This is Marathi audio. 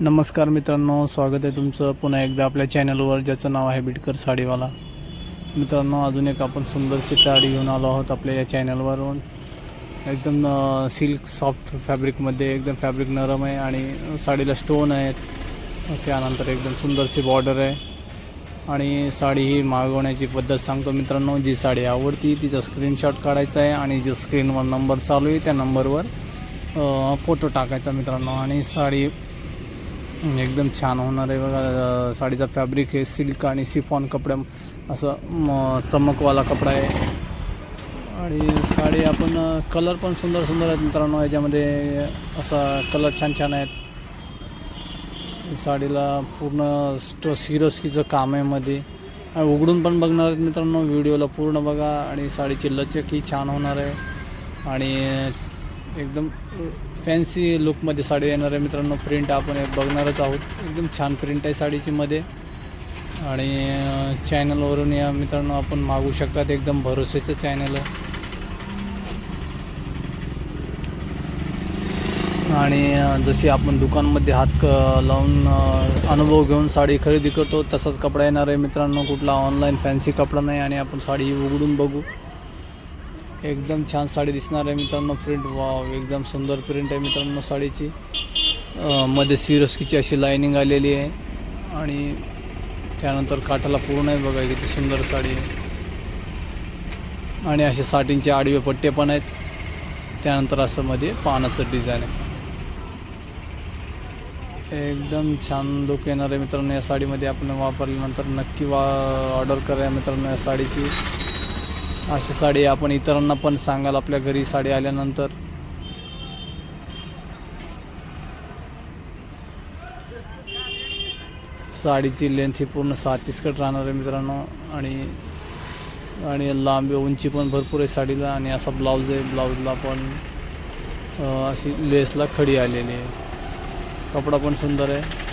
नमस्कार मित्रांनो स्वागत आहे तुमचं पुन्हा एकदा आपल्या चॅनलवर ज्याचं नाव आहे बिटकर साडीवाला. मित्रांनो अजून एक आपण सुंदरशी साडी घेऊन आलो आहोत आपल्या या चॅनलवरून. एकदम सिल्क सॉफ्ट फॅब्रिकमध्ये एकदम फॅब्रिक नरम आहे आणि साडीला स्टोन आहेत त्यानंतर एकदम सुंदरशी बॉर्डर आहे. आणि साडी ही मागवण्याची पद्धत सांगतो मित्रांनो जी साडी आवडती तिचा स्क्रीनशॉट काढायचा आहे आणि जो स्क्रीनवर नंबर चालू आहे त्या नंबरवर फोटो टाकायचा मित्रांनो. आणि साडी एकदम छान होणार आहे बघा. साडीचा फॅब्रिक हे सिल्क आणि सिफॉन कपड्या असं चमकवाला कपडा आहे. आणि साडी आपण कलर पण सुंदर सुंदर आहेत मित्रांनो. याच्यामध्ये असा कलर छान छान आहेत. साडीला पूर्ण स्टो सिरोस्कीचं काम आहे मध्ये. आणि उघडून पण बघणार आहेत मित्रांनो. व्हिडिओला पूर्ण बघा. आणि साडीची लचकही छान होणार आहे. आणि एकदम फॅन्सी लुकमध्ये साडी येणार आहे मित्रांनो प्रिंट आपण एक बघणारच आहोत. एकदम छान प्रिंट आहे साडीची मध्ये. आणि चॅनलवरून या मित्रांनो आपण मागू शकतात एकदम भरोसेचं चॅनल आहे आणि जशी आपण दुकानमध्ये हात क लावून अनुभव घेऊन साडी खरेदी करतो तसाच कपडा येणार आहे मित्रांनो कुठला ऑनलाईन फॅन्सी कपडा नाही आणि आपण साडी उघडून बघू. एकदम छान साडी दिसणार आहे मित्रांनो. प्रिंट वाव एकदम सुंदर प्रिंट आहे मित्रांनो साडीची. मध्ये सिरस्कीची अशी लाईनिंग आलेली आहे. आणि त्यानंतर काठाला पूर्ण आहे बघा किती सुंदर साडी आहे. आणि असे साठींचे आडवे पट्टे पण आहेत. त्यानंतर असं मध्ये पानाचं डिझाईन आहे. एकदम छान लुक येणार आहे मित्रांनो या साडीमध्ये. आपण वापरल्यानंतर नक्की वा ऑर्डर करा मित्रांनो या साडीची. अशी साडी आपण इतरांना पण सांगाल आपल्या घरी साडी आल्यानंतर. साडीची लेंथ ही पूर्ण सातीस कट राहणार आहे मित्रांनो. आणि आणि लांबी उंची पण भरपूर आहे साडीला. आणि असा ब्लाऊज आहे ब्लाऊजला पण अशी लेसला खडी आलेली आहे. कपडा पण सुंदर आहे.